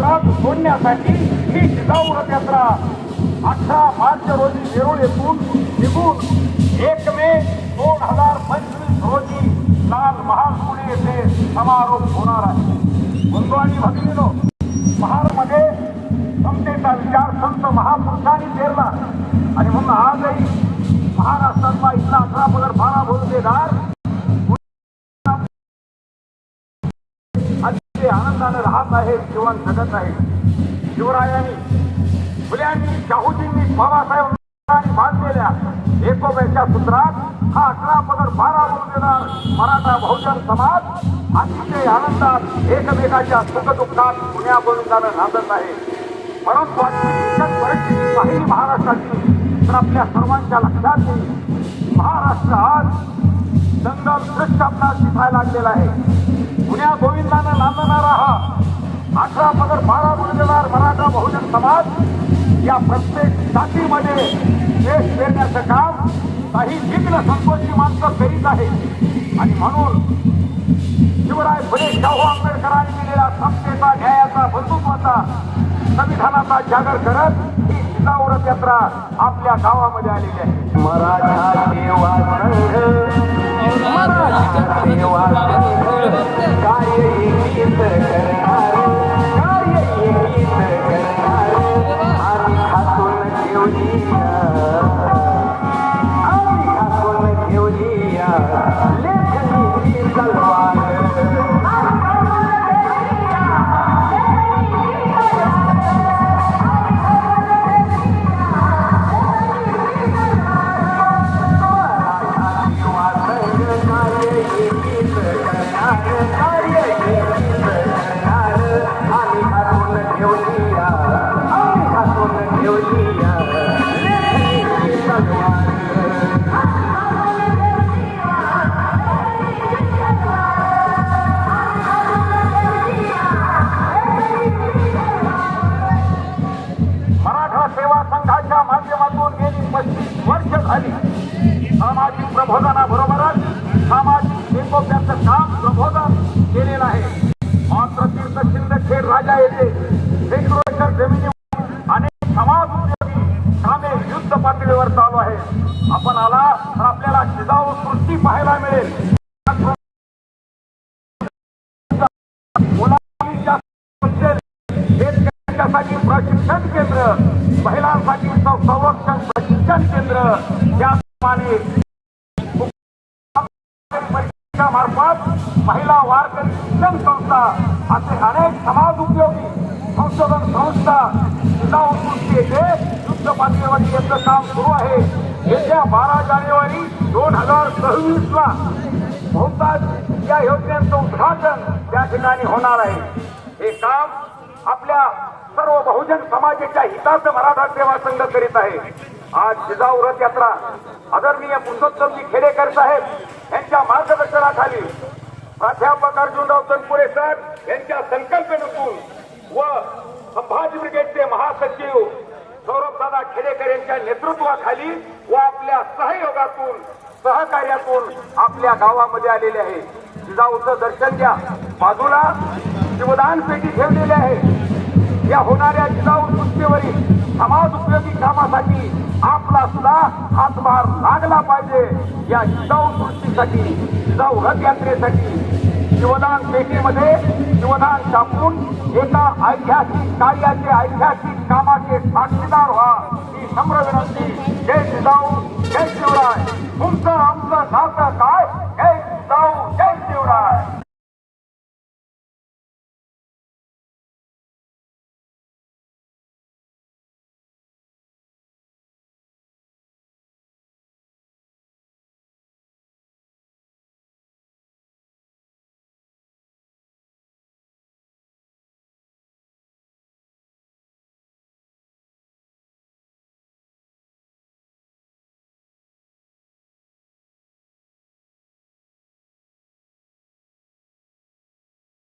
समुद्रात सोडण्यासाठी ही जिजाऊ रथ यात्रा अठरा मार्च रोजी वेरूळ येथून निघून एक मे दोन हजार पंचवीस रोजी लाल महाल पुणे येथे समारोप होणार आहे. बंधू आणि भगिनीनो महालमध्ये समतेचा विचार संत महापुरुषांनी पेरला. आणि म्हणून आजही महाराष्ट्रातला इथला अठरा पदर बारा भोजनेदार ते आनंदाने राहत आहेत जीवन जगत आहेत शिवरायांनी फुल्यांनी शाहूजींनी बाबासाहेबांनी बांधलेल्या एकोब्याच्या सूत्रात हा अकरा पदर बारा देणार मराठा बहुजन समाज अतिशय आनंदात एकमेकाच्या सुखदुःखात पुण्या गोविंदानं नांदत आहे. परंतु परिस्थिती पाहिली महाराष्ट्राची तर आपल्या सर्वांच्या लक्षात येईल महाराष्ट्र आज दंगल दृश्य आपणास दिसायला लागलेला आहे. पुण्या गोविंदानं नांदणारा हा अठरा पदर बारा देणार मराठा बहुजन समाज. या प्रत्येक जातीमध्ये देश पेरण्याचं काम काही विघ्न संतोषी माणसं करीत आहे आणि म्हणून शिवराय फुले शाहू आंबेडकरांनी दिलेला समतेचा न्यायाचा बंधुत्वाचा संविधानाचा जागर करत ही जिजाऊ यात्रा आपल्या गावामध्ये आलेली आहे. मराठा सेवा संघ मराठा सेवा संघ कार्य एकीच करणार कार्य एकीच करणार आम्ही खातून आम्ही खातून सामाजिक प्रबोधनाबरोबरच सामाजिक एकोप्याचं काम प्रबोधन केलेलं आहे. मात्र तीर्थ शिंदखेड राजा येथे शेकडो एकर जमिनी अनेक समाज उपयोगी कामे युद्ध पातळीवर चालू आहे. आपण आला तर आपल्याला शिजाऊ सृष्टी पाहायला मिळेल. म्हणजे शेतकऱ्यांसाठी प्रशिक्षण केंद्र महिलांसाठी संरक्षण प्रशिक्षण केंद्र या शिक्षण संस्था असे अनेक समाज उपयोगी संशोधन संस्था जिल्हा उत्कृष्ट येथे युद्ध पातळीवरती याचं काम सुरू आहे. येत्या बारा जानेवारी दोन हजार सव्वीस ला बहुतांश या योजनेचं उद्घाटन त्या ठिकाणी होणार आहे. हे काम आपल्या सर्व बहुजन समाजाच्या हिताचं मराठा सेवा संघ करीत आहे. आज जिजाऊ रथ यात्रा आदरणीय पुरुषोत्तमजी खेडेकर साहेब यांच्या मार्गदर्शनाखाली प्राध्यापक अर्जुनराव तनपुरे सर यांच्या संकल्पनेतून व संभाजी ब्रिगेडचे महासचिव सौरभदादा खेडेकर यांच्या नेतृत्वाखाली व आपल्या सहयोगातून सहकार्यातून आपल्या गावामध्ये आलेले आहे. जिजाऊचं दर्शन घ्या. बाजूला शिवदान पेटी ठेवलेली आहे. या होणाऱ्या जिजाऊ सृष्टीवरील समाज उपयोगी कामासाठी आपला सुद्धा हातभार लागला पाहिजे. या जिजाऊ सृष्टीसाठी जिजाऊ रथ यात्रेसाठी शिवदान पेटीमध्ये शिवदान छापून एका ऐतिहासिक कार्याचे ऐतिहासिक कामाचे साक्षीदार व्हा. ही नम्र विनंती जय जिजाऊ जय शिवराय. तुमचं आमचं नातं काय?